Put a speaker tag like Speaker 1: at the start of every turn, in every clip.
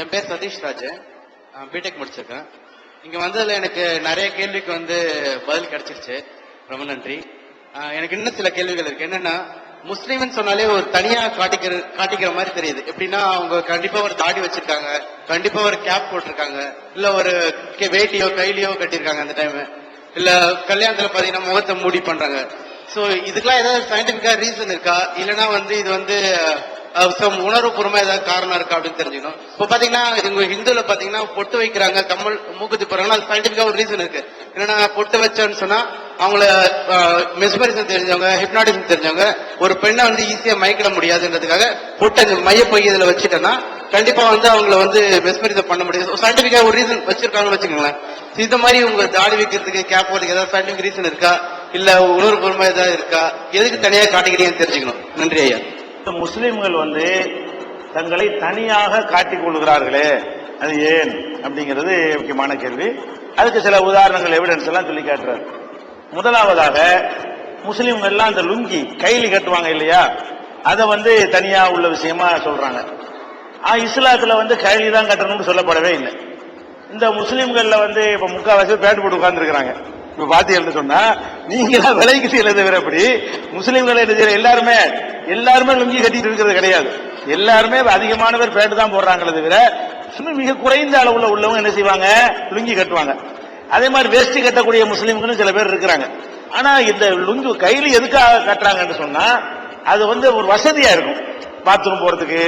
Speaker 1: என் பேர் சதீஷ் ராஜ். பிடெக் முடிச்சிருக்கேன். இங்க வந்ததுல எனக்கு நிறைய கேள்விக்கு வந்து பதில் கிடைச்சிருச்சு. ரொம்ப நன்றி. எனக்கு இன்னும் சில கேள்விகள் இருக்கு. என்னன்னா முஸ்லீம்னு சொன்னாலே ஒரு தனியா காட்டிக்கிற காட்டிக்கிற மாதிரி தெரியுது. எப்படின்னா அவங்க கண்டிப்பா ஒரு தாடி வச்சிருக்காங்க. கண்டிப்பா ஒரு கேப் போட்டிருக்காங்க. இல்ல ஒரு வேட்டியோ கைலியோ கட்டியிருக்காங்க அந்த டைம் இல்ல கல்யாணத்துல பாத்தீங்கன்னா முகத்தை மூடி பண்றாங்க. சோ இதுக்கெல்லாம் ஏதாவது சயின்டிபிக்கா ரீசன் இருக்கா? இல்லைன்னா வந்து இது வந்து சம் உணர்வுபூர்வமா ஏதாவது காரணம் இருக்கா அப்படின்னு தெரிஞ்சுக்கணும். இப்போ பாத்தீங்கன்னா இவங்க ஹிந்துல பாத்தீங்கன்னா பொட்டு வைக்கிறாங்க கம்மல் மூக்குத்தி போறாங்கன்னா அது சயின்டிபிக்கா ஒரு ரீசன் இருக்கு. என்னன்னா பொட்டு வச்சோன்னு சொன்னா அவங்கள மெஸ்மரிசம் தெரிஞ்சவங்க ஹிப்னாட்டிசம் தெரிஞ்சவங்க ஒரு பெண்ணை வந்து ஈஸியா மயக்கிட முடியாதுன்றதுக்காக பொட்டு அந்த மைய பொய் இதுல வச்சுட்டேன்னா கண்டிப்பா வந்து அவங்கள வந்து மெஸ்மரிசம் பண்ண முடியாது. சயின்டிபிக்கா ஒரு ரீசன் வச்சிருக்காங்கன்னு வச்சுக்கோங்களேன். இந்த மாதிரி உங்க தாடி வைக்கிறதுக்கு கேப் போறதுக்கு ஏதாவது சயின்டிபிக் ரீசன் இருக்கா? இல்ல உணர்வுபூர்வமா ஏதாவது இருக்கா? எதுக்கு தனியா காட்டுக்கிறீங்கன்னு தெரிஞ்சுக்கணும். நன்றி ஐயா.
Speaker 2: முஸ்லிம்கள் வந்து தங்களை தனியாக காட்டிக் கொள்கிறார்களே அது ஏன் அப்படிங்கிறது முக்கியமான கேள்வி. அதுக்கு சில உதாரணங்கள் எவிடன்ஸ் எல்லாம் சொல்லி காட்டுறாரு. முதலாவதாக முஸ்லீம்கள் எல்லாம் அந்த லுங்கி கைலி கட்டுவாங்க இல்லையா? அதை வந்து தனியா உள்ள விஷயமா சொல்றாங்க. இஸ்லாத்துல வந்து கைலி தான் கட்டணும்னு சொல்லப்படவே இல்லை. இந்த முஸ்லீம்கள்ல வந்து இப்ப முக்காவாசி பேண்ட் போட்டு உட்கார்ந்துருக்கிறாங்க. இப்ப பாத்தீங்கன்னு சொன்னா நீங்களா விலைக்கு செய்யறது வேற அப்படி. முஸ்லிம்கள் என்ன செய்யற எல்லாருமே எல்லாருமே லுங்கி கட்டிட்டு இருக்கிறது கிடையாது. எல்லாருமே அதிகமான பேர் பேண்ட் தான் போடுறாங்களே தவிர சும்மா மிக குறைந்த அளவுல உள்ளவங்க என்ன செய்வாங்க? லுங்கி கட்டுவாங்க. அதே மாதிரி வேஷ்டி கட்டக்கூடிய முஸ்லீம்களும் சில பேர் இருக்கிறாங்க. ஆனா இந்த லுங்கு கையில எதுக்காக கட்டுறாங்கன்னு சொன்னா அது வந்து ஒரு வசதியா இருக்கும். பாத்ரூம் போறதுக்கு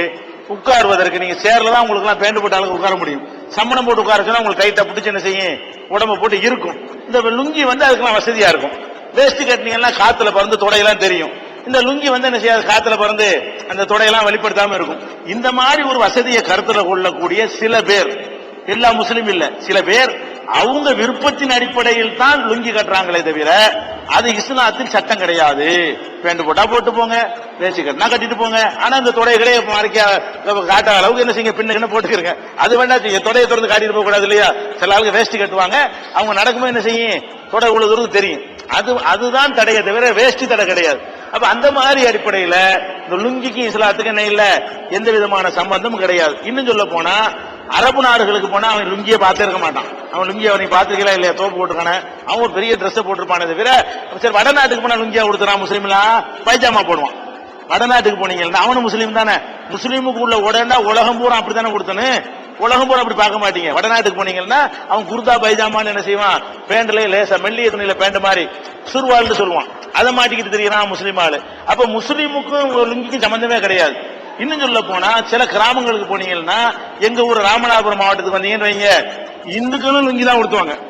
Speaker 2: உட்காருவதற்கு. நீங்க சேர்ல தான் உங்களுக்கு எல்லாம் பேண்ட் போட்டாலும் உட்கார முடியும். சம்மணம் போட்டு உட்கார சொன்னா உங்களுக்கு கைட்டை பிடிச்சி என்ன செய்யும்? உடம்ப போட்டு இருக்கும். இந்த லுங்கி வந்து அதுக்கெல்லாம் வசதியா இருக்கும். வேஸ்ட் கட்டினீங்கன்னா காத்துல பறந்து தொடையெல்லாம் தெரியும். இந்த லுங்கி வந்து என்ன செய்யாது? காத்துல பறந்து அந்த தொடையெல்லாம் வெளிப்படுத்தாம இருக்கும். இந்த மாதிரி ஒரு வசதியை கருத்துல கொள்ளக்கூடிய சில பேர் எல்லா முஸ்லீம் இல்ல சில பேர் அவங்க விருப்பத்தின் அடிப்படையில் தான் லுங்கி கட்டுறாங்களே தவிர அது இஸ்லாத்தின் சட்டம் கிடையாது. பேண்ட் போட்டா போட்டு போங்க. பேசிக்கிறேன் கட்டிட்டு போங்க. ஆனா இந்த தொடைகளே மறைக்க காட்ட அளவுக்கு என்ன செய்யுங்க? பின்னு போட்டுக்கிறங்க. அது வேண்டாம் செய்யுங்க. தொடையை திறந்து காட்டிட்டு போக கூடாது இல்லையா? சில ஆளுங்க வேஷ்டி கட்டுவாங்க. அவங்க நடக்கும்போது என்ன செய்யும்? தொடை உள்ள தூரத்துக்கு தெரியும். அது அதுதான் தடையை தவிர வேஷ்டி தடை கிடையாது. அப்ப அந்த மாதிரி அடிப்படையில இந்த லுங்கிக்கும் இஸ்லாத்துக்கும் என்ன இல்ல? எந்த விதமான சம்பந்தமும் கிடையாது. இன்னும் சொல்ல போனா அரபு நாடுகளுக்கு போனா அவன் லுங்கியை பார்த்திருக்க மாட்டான். அவன் லுங்கியை அவனை பார்த்துருக்கல இல்லையா? தோப்பு போட்டுருக்கானே. அவன் ஒரு பெரிய ட்ரெஸ் போட்டிருப்பானே தவிர சரி வடநாட்டுக்கு போனா லுங்கியா கொடுத்துறான் முஸ்லீம்லாம் பைஜாமா போடுவான். வடநாட்டுக்கு போனீங்கன்னா அவனும் முஸ்லீம் தானே? முஸ்லீமுக்கு உள்ள உடனே உலகம் பூரா அப்படித்தானே கொடுத்தனு? உலகம் பூரா அப்படி பார்க்க மாட்டீங்க. வடநாட்டுக்கு போனீங்கன்னா அவன் குர்தா பைஜாமான்னு என்ன செய்வான்? பேண்ட்ல லேசா மெல்லிய துணியில பேண்ட் மாதிரி சுருவாள்னு சொல்லுவான். அதை மாட்டிக்கிட்டு தெரியறான் முஸ்லீம் ஆளு. அப்ப முஸ்லீமுக்கும் ஒரு லுங்கிக்கும் சம்பந்தமே கிடையாது. இன்னும் சொல்ல போனா சில கிராமங்களுக்கு போனீங்கன்னா எங்க ஊர் ராமநாதபுரம் மாவட்டத்துக்கு வந்தீங்கன்னு வைங்க. இந்துக்களும் லுங்கி தான் கொடுத்துவாங்க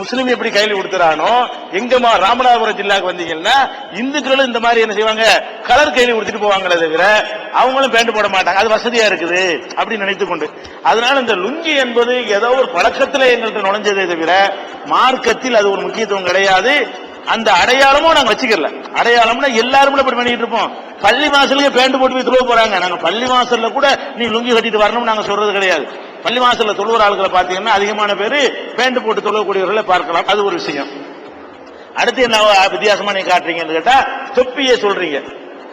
Speaker 2: முஸ்லீம் எப்படி கையில் கொடுத்துறானோ எங்கம்மா ராமநாதபுரம் ஜில்லாக்கு வந்தீங்கன்னா இந்துக்களும் இந்த மாதிரி என்ன செய்வாங்க? கலர் கையில் கொடுத்துட்டு போவாங்களே தவிர அவங்களும் பேண்ட் போட மாட்டாங்க. அது வசதியா இருக்குது அப்படின்னு நினைத்து கொண்டு. அதனால இந்த லுங்கி என்பது ஏதோ ஒரு பழக்கத்துல எங்கள்கிட்ட நுழைஞ்சதே தவிர மார்க்கத்தில் அது ஒரு முக்கியத்துவம் கிடையாது. அந்த அடையாளமும் நாங்க வச்சுக்கல. அடையாளம்னா எல்லாருமே இப்படி பண்ணிட்டு இருப்போம். பள்ளி வாசலுக்கு பேண்ட் போட்டு போய் தொழுவ போறாங்க. நாங்க பள்ளி வாசல்ல கூட நீ லுங்கி கட்டிட்டு வரணும்னு நாங்க சொல்றது கிடையாது. பள்ளி வாசல்ல தொழுவுற ஆளுகளை பார்த்தீங்கன்னா அதிகமான பேரு பேண்ட் போட்டு தொழுவக்கூடியவர்களை பார்க்கலாம். அது ஒரு விஷயம். அடுத்து என்ன வித்தியாசமா நீங்க காட்டுறீங்கன்னு கேட்டா தொப்பியை சொல்றீங்க.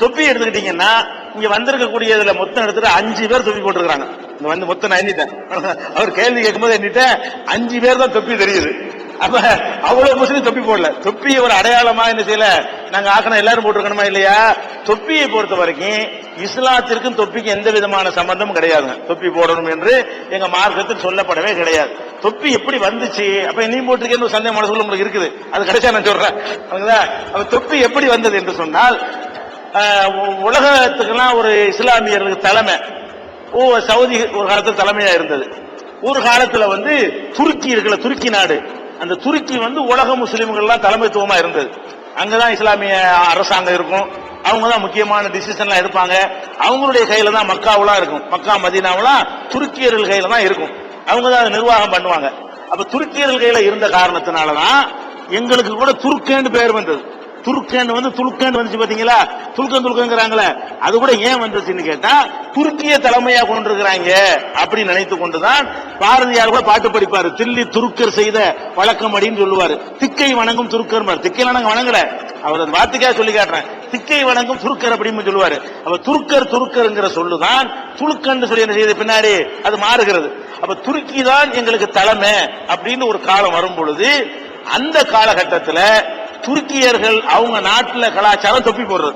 Speaker 2: தொப்பி எடுத்துக்கிட்டீங்கன்னா இங்க வந்திருக்கக்கூடியதுல மொத்தம் எடுத்துட்டு அஞ்சு பேர் தொப்பி போட்டுருக்காங்க இந்த வந்து மொத்தம் நான் எண்ணிட்டேன். அவர் கேள்வி கேட்கும்போது எண்ணிட்டேன். அஞ்சு பேர் தான் தொப்பி தெரியுது. அப்ப அவ்வளவு முஸ்லீம் தொப்பி போடல. தொப்பியை ஒரு அடையாளமா என்ன செய்யல? நாங்க ஆக்கணும் எல்லாரும் போட்டிருக்கணுமா இல்லையா? தொப்பியை பொறுத்த வரைக்கும் இஸ்லாத்திற்கும் தொப்பிக்கு எந்த விதமான சம்பந்தமும் கிடையாதுங்க. தொப்பி போடணும் என்று எங்க மார்க்கத்தில் சொல்லப்படவே கிடையாது. தொப்பி எப்படி வந்துச்சு? அப்ப நீ போட்டிருக்கேன்னு ஒரு சந்தேகம் மனசுக்குள்ள உங்களுக்கு இருக்குது. அது கிடைச்சா நான் சொல்றேன். புரியுதா? அப்ப தொப்பி எப்படி வந்தது என்று சொன்னால் உலகத்துக்கெல்லாம் ஒரு இஸ்லாமியர்களுக்கு தலைமை. ஓ சவுதி ஒரு காலத்துல தலைமையா இருந்தது. ஒரு காலத்துல வந்து துருக்கி இருக்குல்ல துருக்கி நாடு. அந்த துருக்கி வந்து உலக முஸ்லீம்கள்லாம் தலைமைத்துவமா இருந்தது. அங்கதான் இஸ்லாமிய அரசாங்கம் இருக்கும். அவங்க தான் முக்கியமான டிசிஷன்லாம் எடுப்பாங்க. அவங்களுடைய கையில தான் மக்காவுலாம் இருக்கும். மக்கா மதீனாவெல்லாம் துருக்கியர்கள் கையில தான் இருக்கும். அவங்க தான் அதை நிர்வாகம் பண்ணுவாங்க. அப்ப துருக்கியர்கள் கையில இருந்த காரணத்தினாலதான் எங்களுக்கு கூட துருக்கேன்னு பேர் வந்தது. துருக்கன் வந்து துலுக்கேன் வந்துச்சு பாத்தீங்களா? துல்கன் துல்கங்கிறாங்களே அது கூட ஏன் வந்துச்சுன்னு கேட்டா துருக்கிய தலைமையா கொண்டிருக்கிறாங்க அப்படின்னு நினைத்து கொண்டுதான் பாரதியார் கூட பாட்டு படிப்பாரு. தில்லி துருக்கர் செய்த வழக்கம் அப்படின்னு சொல்லுவாரு. திக்கை வணங்கும் துருக்கர் திக்கை நாங்க வணங்கல. அவர் அந்த வார்த்தைக்காக சொல்லி காட்டுறேன். திக்கை வணங்கும் துருக்கர் அப்படின்னு சொல்லுவாரு. அப்ப துருக்கர் துருக்கருங்கிற சொல்லுதான் துலுக்கன்னு சொல்லி என்ன செய்த பின்னாடி? அது மாறுகிறது. அப்ப துருக்கி தான் எங்களுக்கு தலைமை அப்படின்னு ஒரு காலம் வரும் பொழுது அந்த காலகட்டத்தில் துருக்கியர்கள் அவங்க நாட்டுல கலாச்சாரம் தொப்பி போடுறது.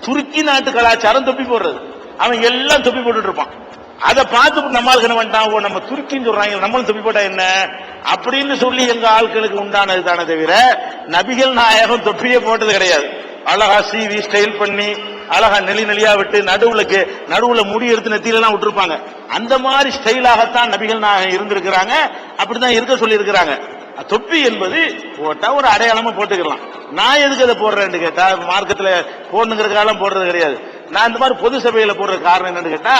Speaker 2: துருக்கி நாட்டு கலாச்சாரம் தொப்பி போடுறது. அவன் எல்லாம் தொப்பி போட்டுட்டு இருப்பான். அதை பார்த்து நம்மளுக்கு என்ன பண்ணிட்டான்? ஓ நம்ம துருக்கின்னு சொல்றாங்க. நம்மளும் தொப்பி போட்டா என்ன? அப்படின்னு சொல்லி எங்க ஆட்களுக்கு உண்டானது தானே தவிர நபிகள் நாயகம் தொப்பியே போட்டது கிடையாது. அழகா சீவி ஸ்டைல் பண்ணி அழகா நெளி நெளியா விட்டு நடுவுலக்கு நடுவுல முடி எடுத்து நெத்தியில விட்டுருப்பாங்க. அந்த மாதிரி ஸ்டைலாகத்தான் நபிகள் நாயகம் இருந்திருக்கிறாங்க. அப்படிதான் இருக்க சொல்லி இருக்கிறாங்க தொப்பி என்பது போட்டா ஒரு அடையாளமா போட்டுக்கலாம். நான் எதுக்கு அதை போடுறேன்னு கேட்டா மார்க்கத்துல போடணுங்கிறதுக்காக போடுறது கிடையாது. நான் இந்த மாதிரி பொது சபையில போடுற காரணம் என்னன்னு கேட்டா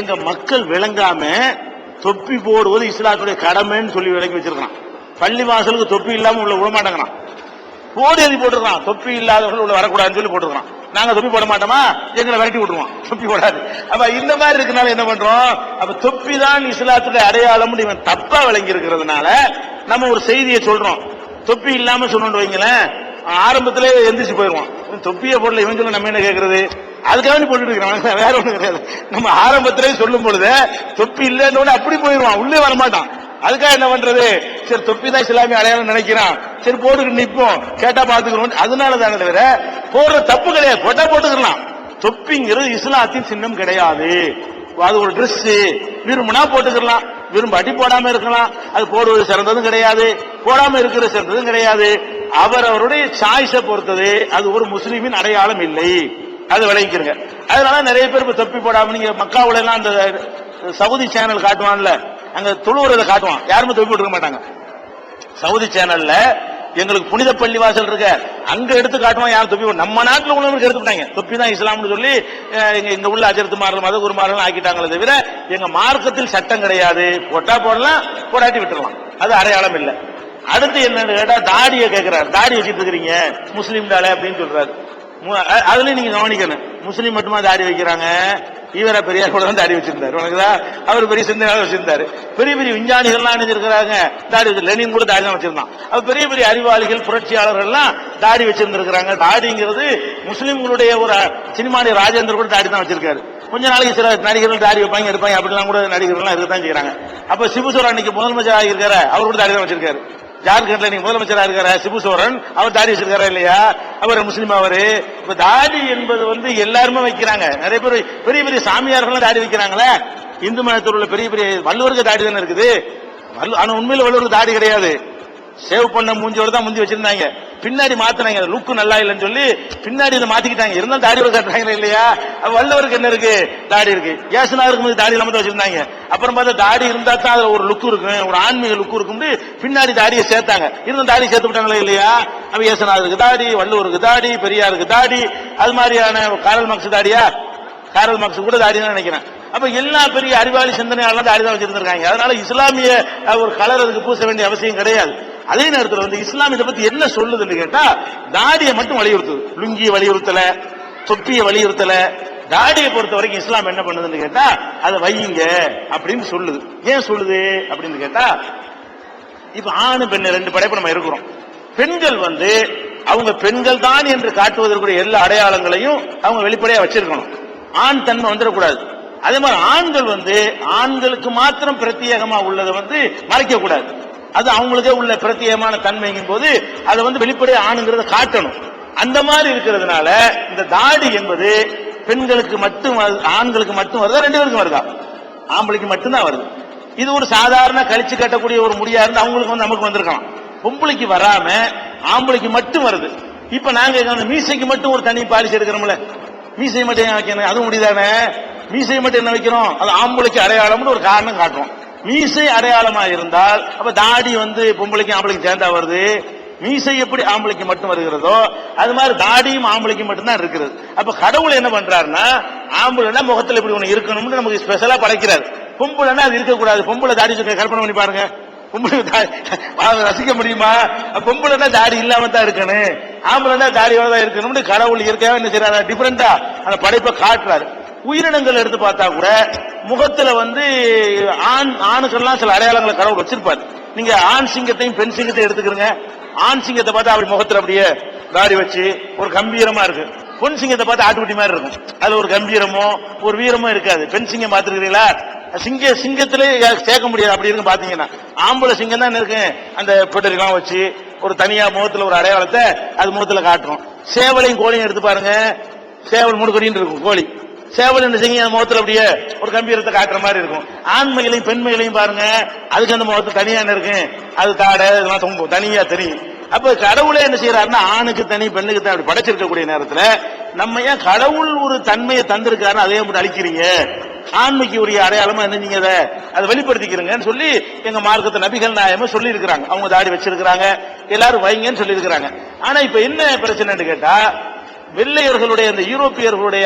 Speaker 2: எங்க மக்கள் விளங்காம தொப்பி போடுவது இஸ்லாத்துடைய கடமைன்னு சொல்லி விளக்கி வச்சிருக்கான் பள்ளி வாசலுக்கு தொப்பி இல்லாம உள்ள விடமாட்டேங்கிறான் போடு எழுதி போட்டுருக்கான் தொப்பி இல்லாதவர்கள் உள்ள வரக்கூடாதுன்னு சொல்லி போட்டுருக்கான் நாங்க தொப்பி போட மாட்டோமா? எங்களை விரட்டி விட்டுருவோம். தொப்பி போடாது. அப்ப இந்த மாதிரி இருக்கனால என்ன பண்றோம்? அப்ப தொப்பி தான் இஸ்லாத்துடைய அடையாளம் இவன் தப்பா விளங்கி இருக்கிறதுனால நம்ம ஒரு செய்தியை சொல்றோம். தொப்பி இல்லாம சொன்னோம்னு வைங்களேன் ஆரம்பத்திலே எந்திரிச்சு போயிடுவோம் தொப்பியை போடல இவன் சொல்ல நம்ம என்ன கேக்குறது? அதுக்காக நீ போட்டுட்டு இருக்கிறான் வேற ஒண்ணு கிடையாது. நம்ம ஆரம்பத்திலே சொல்லும் பொழுது தொப்பி இல்லைன்னு அப்படி போயிருவான். உள்ளே வரமாட்டான். அதுக்காக என்ன பண்றது? சரி தொப்பி தான் இஸ்லாமிய அடையாளம் நினைக்கிறான். சரி போட்டுக்கிட்டு நிப்போம். கேட்டா பாத்துக்கிறோம் அதனால தானே தவிர போடுற தப்பு கிடையாது. போட்டா போட்டுக்கலாம் தொப்பிங்கிறது இஸ்லாத்தின் சின்னம் கிடையாது. அது ஒரு ட்ரெஸ் விரும்புனா போட்டுக்கலாம். விரும்பாட்டி போடாம இருக்கலாம். அது போடுவது சிறந்ததும் கிடையாது. போடாம இருக்கிறது சிறந்ததும் கிடையாது. அவர் அவருடைய சாய்ஸை பொறுத்தது. அது ஒரு முஸ்லீமின் அடையாளம் இல்லை. அது விளங்கிக்கிறங்க. அதனால நிறைய பேர் இப்ப தொப்பி போடாம நீங்க மக்காவுல எல்லாம் அந்த சவுதி சேனல் காட்டுவான்ல. அங்க தொழுவுறதை காட்டுவான். யாருமே தொப்பி போட்டுக்க மாட்டாங்க. சவுதி சேனல்ல எங்களுக்கு புனித பள்ளி வாசல் இருக்க. அங்க எடுத்து காட்டுவோம் யாரும் தொப்பி நம்ம நாட்டில் உள்ளவங்களுக்கு எடுத்துட்டாங்க தொப்பி தான் இஸ்லாம்னு சொல்லி அஹ், இங்க உள்ள அஜரத்து மாறல் மத குருமாரெல்லாம் ஆக்கிட்டாங்களே தவிர எங்க மார்க்கத்தில் சட்டம் கிடையாது. போட்டா போடலாம் போடாட்டி விட்டுடலாம் அது அடையாளம் இல்லை. அடுத்து என்னன்னு கேட்டா தாடியை கேட்கிறாரு தாடி வச்சுட்டு இருக்கிறீங்க. முஸ்லீம் தாளே அப்படின்னு சொல்றாரு. அதுலயும் நீங்க கவனிக்கணும். முஸ்லீம் மட்டுமா தாடி வைக்கிறாங்க? ஈவரா பெரியார் கூட வந்து தாடி வச்சிருந்தாரு. உனக்குதா? அவர் பெரிய சிந்தனை வச்சிருந்தாரு. பெரிய பெரிய விஞ்ஞானிகள்லாம் நினைச்சிருக்கிறாங்க தாடி லெனின் கூட தாடி தான் வச்சிருந்தான். அவர் பெரிய பெரிய அறிவாளிகள் புரட்சியாளர்கள்லாம் தாடி வச்சிருந்திருக்கிறாங்க. தாடிங்கிறது முஸ்லீம்களுடைய ஒரு சினிமாடி ராஜேந்தர் கூட தாடி தான் வச்சிருக்காரு. கொஞ்ச நாளைக்கு சில நடிகர்கள் தாடி வைப்பாங்க எடுப்பாங்க அப்படிலாம் கூட நடிகர்கள்லாம் இருக்க தான் செய்யறாங்க அப்ப சிபுசோரன் அன்னைக்கு முதலமைச்சர் இருக்கிற அவர் கூட தாடி தான் வச்சிருக்காரு. ஜார்க்கண்ட்ல நீங்க முதலமைச்சரா இருக்காரு சிபு சோரன் அவர் தாடி வச்சிருக்காரா இல்லையா? அவர் முஸ்லீம் அவரு. இப்ப தாடி என்பது வந்து எல்லாருமே வைக்கிறாங்க. நிறைய பேர் பெரிய பெரிய சாமியார்கள் தாடி வைக்கிறாங்களே. இந்து மதத்தில் உள்ள பெரிய பெரிய வள்ளுவருக்கு தாடி தானே இருக்குது? ஆனா உண்மையில வள்ளுவருக்கு தாடி கிடையாது. சேவ் பண்ண மூஞ்சியோட தான் முந்தி வச்சிருந்தாங்க. பின்னாடி மாத்தினாங்க. லுக்கு நல்லா இல்லைன்னு சொல்லி பின்னாடி இதை மாத்திக்கிட்டாங்க. இருந்தாலும் தாடி காட்டுறாங்க இல்லையா? வல்லவருக்கு என்ன இருக்கு? தாடி இருக்கு. ஏசுனாருக்கு போது தாடி இல்லாம தான் வச்சிருந்தாங்க. அப்புறம் பார்த்தா தாடி இருந்தா தான் அதுல ஒரு லுக்கு இருக்கும். ஒரு ஆன்மீக லுக்கு இருக்கும் பின்னாடி தாடியை சேர்த்தாங்க. இருந்தாலும் தாடி சேர்த்து விட்டாங்களா இல்லையா? அப்ப ஏசுனாருக்கு தாடி வள்ளுவருக்கு தாடி பெரியாருக்கு தாடி அது மாதிரியான காரல் மார்க்ஸ் தாடியா? காரல் மார்க்ஸ் கூட தாடி தான் நினைக்கிறேன். அப்ப எல்லா பெரிய அறிவாளி சிந்தனையாளர் தாடி தான் வச்சிருந்திருக்காங்க. அதனால இஸ்லாமிய ஒரு கலர் அதுக்கு பூச வேண்டிய அவசியம் கிடையாது. அதே நேரத்தில் வந்து இஸ்லாம் இதை பத்தி என்ன சொல்லுதுன்னு கேட்டா தாடியை மட்டும் வலியுறுத்துது. லுங்கியை வலியுறுத்தல தொப்பியை வலியுறுத்தல. தாடியை பொறுத்த வரைக்கும் இஸ்லாம் என்ன பண்ணுதுன்னு கேட்டா அதை வையுங்க அப்படின்னு சொல்லுது. ஏன் சொல்லுது அப்படின்னு கேட்டா இப்ப ஆணு பெண்ணு ரெண்டு படைப்பு நம்ம இருக்கிறோம். பெண்கள் வந்து அவங்க பெண்கள் தான் என்று காட்டுவதற்குரிய எல்லா அடையாளங்களையும் அவங்க வெளிப்படையா வச்சிருக்கணும். ஆண் தன்மை வந்துடக்கூடாது. அதே மாதிரி ஆண்கள் வந்து ஆண்களுக்கு மாத்திரம் பிரத்யேகமா உள்ளதை வந்து மறைக்க கூடாது அது அவங்களுக்கே உள்ள பிரத்யேகமான தன்மைங்கும் போது அதை வந்து வெளிப்படையா ஆணுங்கிறத காட்டணும். அந்த மாதிரி இருக்கிறதுனால இந்த தாடி என்பது பெண்களுக்கு மட்டும் வருது- ஆண்களுக்கு மட்டும் வருதா ரெண்டு பேருக்கும் வருதா? ஆம்பளைக்கு மட்டும்தான் வருது. இது ஒரு சாதாரண கழிச்சு கட்டக்கூடிய ஒரு முடியா இருந்து அவங்களுக்கு வந்து நமக்கு வந்திருக்கலாம். பொம்பளைக்கு வராம ஆம்பளைக்கு மட்டும் வருது. இப்ப நாங்க மீசைக்கு மட்டும் ஒரு தனி பாலிசி எடுக்கிறோம்ல. மீசை மட்டும் வைக்கணும்? அதுவும் முடிதானே? மீசை மட்டும் என்ன வைக்கிறோம்? அது ஆம்பளைக்கு அடையாளம்னு ஒரு காரணம் காட்டுறோம். மீசை அடையாளமா இருந்தால் அப்ப தாடி வந்து பொம்பளைக்கும் ஆம்பளைக்கும் சேர்ந்தா வருது. மீசை எப்படி ஆம்பளைக்கு மட்டும் வருகிறதோ அது மாதிரி தாடியும் ஆம்பளைக்கு மட்டும்தான் இருக்கிறது. அப்ப கடவுள் என்ன பண்றாருன்னா ஆம்பளைனா முகத்துல இப்படி ஒண்ணு இருக்கணும்னு நமக்கு ஸ்பெஷலா படைக்கிறாரு. பொம்பளைனா அது இருக்கக்கூடாது. பொம்பளை தாடி வச்சிருக்க கற்பனை பண்ணி பாருங்க. பொம்பளை தாடி ரசிக்க முடியுமா? பொம்பளைனா தாடி இல்லாம தான் இருக்கணும். ஆம்பளைனா தாடியோட தான் இருக்கணும்னு கடவுள் இயற்கையாக என்ன செய்யறாரு டிஃபரெண்டா அந்த படைப்பை காட்டுறாரு. உயிரினங்கள் எடுத்து பார்த்தா கூட முகத்துல வந்து ஆண் ஆணுக்கெல்லாம் சில அடையாளங்களை கடவுள் வச்சிருப்பாரு. நீங்க ஆண் சிங்கத்தையும் பெண் சிங்கத்தையும் எடுத்துக்கிறீங்க. ஆண் சிங்கத்தை பார்த்தா அப்படி முகத்துல அப்படியே தாடி வச்சு ஒரு கம்பீரமா இருக்கு. பொன் சிங்கத்தை பார்த்து ஆட்டுக்குட்டி மாதிரி இருக்கும். அதுல ஒரு கம்பீரமோ ஒரு வீரமோ இருக்காது. பெண் சிங்கம் பார்த்துருக்கீங்களா சிங்க சிங்கத்திலே சேர்க்க முடியாது. அப்படி இருக்கு பாத்தீங்கன்னா ஆம்பளை சிங்கம் தான் இருக்கு. அந்த பெட்டரிலாம் வச்சு ஒரு தனியா முகத்துல ஒரு அடையாளத்தை அது முகத்துல காட்டுறோம். சேவலையும் கோழியும் எடுத்து பாருங்க. சேவல் முடுக்கடின்னு இருக்கும் கோழி. சேவல் என்ன செய்யுங்க முகத்துல அப்படியே ஒரு கம்பீரத்தை காட்டுற மாதிரி இருக்கும். ஆண்மைகளையும் பெண்மைகளையும் பாருங்க அதுக்கு அந்த முகத்து தனியா என்ன இருக்கு? அது தாடை இதெல்லாம் தொங்கும். தனியா தெரியும். அப்ப கடவுளே என்ன செய்யறாருன்னா ஆணுக்கு தனி பெண்ணுக்கு தான் அப்படி படைச்சிருக்கக்கூடிய நேரத்துல நம்ம ஏன் கடவுள் ஒரு தன்மையை தந்திருக்காரு அதே மட்டும் அழிக்கிறீங்க? ஆண்மைக்கு உரிய அடையாளமா என்ன நீங்க அதை அதை வெளிப்படுத்திக்கிறீங்கன்னு சொல்லி எங்க மார்க்கத்தை நபிகள் நாயமா சொல்லி இருக்கிறாங்க அவங்க தாடி வச்சிருக்கிறாங்க. எல்லாரும் வைங்கன்னு சொல்லி இருக்கிறாங்க ஆனா இப்ப என்ன பிரச்சனைன்னு கேட்டா வெள்ளையர்களுடைய அந்த யூரோப்பியர்களுடைய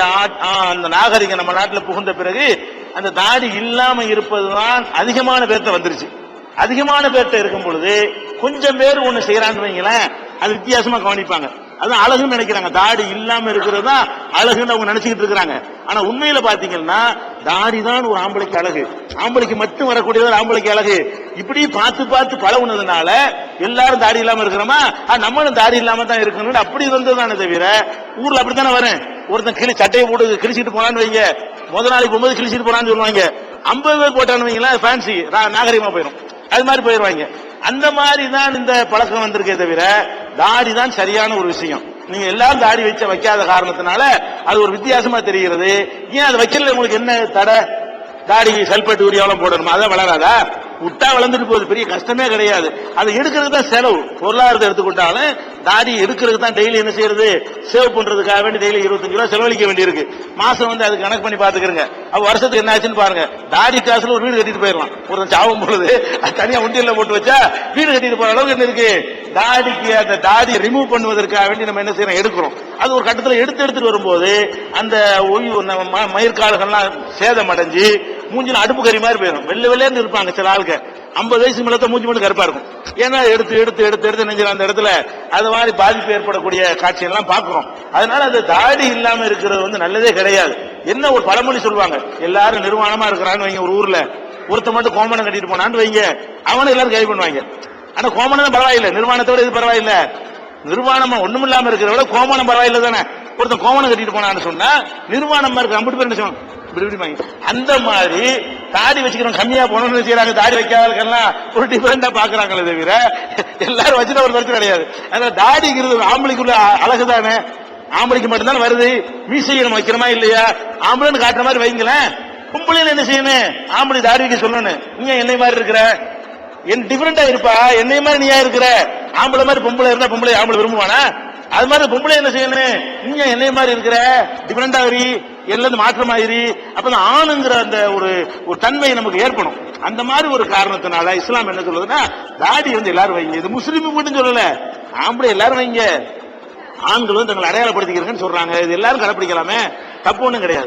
Speaker 2: அந்த நாகரிகம் நம்ம நாட்டில் புகுந்த பிறகு அந்த தாடி இல்லாம இருப்பதுதான் அதிகமான பேர்த்த வந்துருச்சு. அதிகமான பேர்த்த இருக்கும் பொழுது கொஞ்சம் பேர் ஒண்ணு செய்யறான்னு வைங்களேன் அது வித்தியாசமா கவனிப்பாங்க. அது அழகுன்னு நினைக்கிறாங்க. தாடி இல்லாம இருக்கிறது தான் அழகுன்னு அவங்க நினைச்சுக்கிட்டு இருக்கிறாங்க. ஆனா உண்மையில பாத்தீங்கன்னா தாடி தான் ஒரு ஆம்பளைக்கு அழகு. ஆம்பளைக்கு மட்டும் வரக்கூடியது ஆம்பளைக்கு அழகு. இப்படி பார்த்து பார்த்து பழகுனதுனால எல்லாரும் தாடி இல்லாம இருக்கிறோமா? நம்மளும் தாடி இல்லாம தான் இருக்கணும்னு அப்படி வந்ததுதானே தவிர ஊர்ல அப்படித்தானே வரேன்? ஒருத்தன் கிளி சட்டையை போட்டு கிழிச்சிட்டு போனான்னு வைங்க. முதல் நாளைக்கு போகும்போது கிழிச்சிட்டு போனான்னு சொல்லுவாங்க. ஐம்பது பேர் போட்டான்னு வைங்களேன் ஃபேன்சி நாகரிகமா போயிடும் அது மாதிரி போயிடுவாங்க. அந்த மாதிரி தான் இந்த பழக்கம் வந்திருக்கே தவிர தாடி தான் சரியான ஒரு விஷயம். நீங்க எல்லாரும் தாடி வச்ச வைக்காத காரணத்தினால அது ஒரு வித்தியாசமா தெரிகிறது. ஏன் அது வைக்கல? உங்களுக்கு என்ன தடை? தாடி சல்பேட் யூரியாவெல்லாம் போடணுமா? அதான் வளராதா? விட்டா வளர்ந்துட்டு போகுது. பெரிய கஷ்டமே கிடையாது. அதை எடுக்கிறது தான் செலவு. பொருளாதாரத்தை எடுத்துக்கொண்டாலும் தாடி எடுக்கிறதுக்கு தான் டெய்லி என்ன செய்யறது? சேவ் பண்றதுக்காக வேண்டி டெய்லி இருபத்தஞ்சு ரூபா செலவழிக்க வேண்டியிருக்கு. மாசம் வந்து அது கணக்கு பண்ணி பாத்துக்கிறங்க அப்ப வருஷத்துக்கு என்ன ஆச்சுன்னு பாருங்க. தாடி காசுல ஒரு வீடு கட்டிட்டு போயிடலாம். ஒரு சாவும் பொழுது அது தனியா உண்டியல்ல போட்டு வச்சா வீடு கட்டிட்டு போற அளவுக்கு என்ன இருக்கு? தாடிக்கு அந்த தாடி ரிமூவ் பண்ணுவதற்காக வேண்டி நம்ம என்ன செய்யறோம்? எடுக்கிறோம். அது ஒரு கட்டத்துல எடுத்து எடுத்துட்டு வரும்போது அந்த ஓய்வு நம்ம ம- மயிர்கால்கள்லாம் சேதம் அடைஞ்சு மூஞ்சில அடுப்பு கறி மாதிரி போயிடும். வெள்ளை வெள்ளைன்னு இருப்பாங்க சில ஆளுக்கு ஐம்பது வயசு மேல தான் மூஞ்சி மட்டும் கருப்பா இருக்கும். ஏன்னா எடுத்து எடுத்து எடுத்து எடுத்து நெஞ்சில அந்த இடத்துல அது மாதிரி பாதிப்பு ஏற்படக்கூடிய காட்சியெல்லாம் பார்க்குறோம். அதனால அந்த தாடி இல்லாம இருக்கிறது வந்து நல்லதே கிடையாது. என்ன ஒரு பழமொழி சொல்லுவாங்க? எல்லாரும் நிர்வாணமா இருக்கிறான்னு வைங்க ஒரு ஊர்ல. ஒருத்த மட்டும் கோமணம் கட்டிட்டு போனான்னு வைங்க. அவனை எல்லாரும் கை பண்ணுவாங்க. ஆனா கோமணம் பரவாயில்லை. நிர்வாணத்தோட இது பரவாயில்ல. நிர்வாணமா ஒண்ணும் இல்லாம இருக்கிறத விட கோமணம் பரவாயில்ல தானே ஒருத்தன் கோமணம் கட்டிட்டு போனான்னு சொன்னா நிர்வாணமா இருக்கு அம்பிட்டு பேர் என்ன செய்வான்? அந்த மாதிரி தாடி வச்சுக்கிறோம் கம்மியா போனோம்னு செய்யறாங்க? தாடி வைக்காதவர்கள்லாம் ஒரு டிஃபரெண்டா பாக்குறாங்களே தவிர எல்லாரும் வச்சுட்டு ஒரு பிரச்சனை கிடையாது. அதனால தாடிங்கிறது ஆம்பளைக்குள்ள அழகு தானே ஆம்பளைக்கு மட்டும்தான் வருது. மீசையை நம்ம வைக்கிறோமா இல்லையா? ஆம்பளைன்னு காட்டுற மாதிரி வைங்களேன். பொம்பளைன்னு என்ன செய்யணும்? ஆம்பளை தாடி வைக்க சொல்லணும். நீ என்னை மாதிரி இருக்கிற? என் டிஃபரெண்டா இருப்பா. என்னை மாதிரி நீயா இருக்கிற? ஆம்பளை மாதிரி பொம்பளை இருந்தா பொம்பளை ஆம்பளை விரும்புவானா? அது மாதிரி பொம்பளை என்ன செய்யணும் நீங்க என்னைய என்னை மாதிரி இருக்கிற? டிஃபரெண்டா இரு. எல்லாம் மாற்றமாயிரு அப்பதான் ஆணுங்கிற அந்த ஒரு ஒரு தன்மை நமக்கு ஏற்படும். அந்த மாதிரி ஒரு காரணத்தினால இஸ்லாம் என்ன சொல்லுதுன்னா தாடி வந்து எல்லாரும் வைங்க. இது முஸ்லீம் மட்டும் சொல்லல. ஆம்பளை எல்லாரும் வைங்க. ஆண்களும் தங்களை அடையாளப்படுத்திக்கிறேன்னு சொல்றாங்க. இது எல்லாரும் கடைப்பிடிக்கலாமே. தப்பு ஒன்றும் கிடையாது.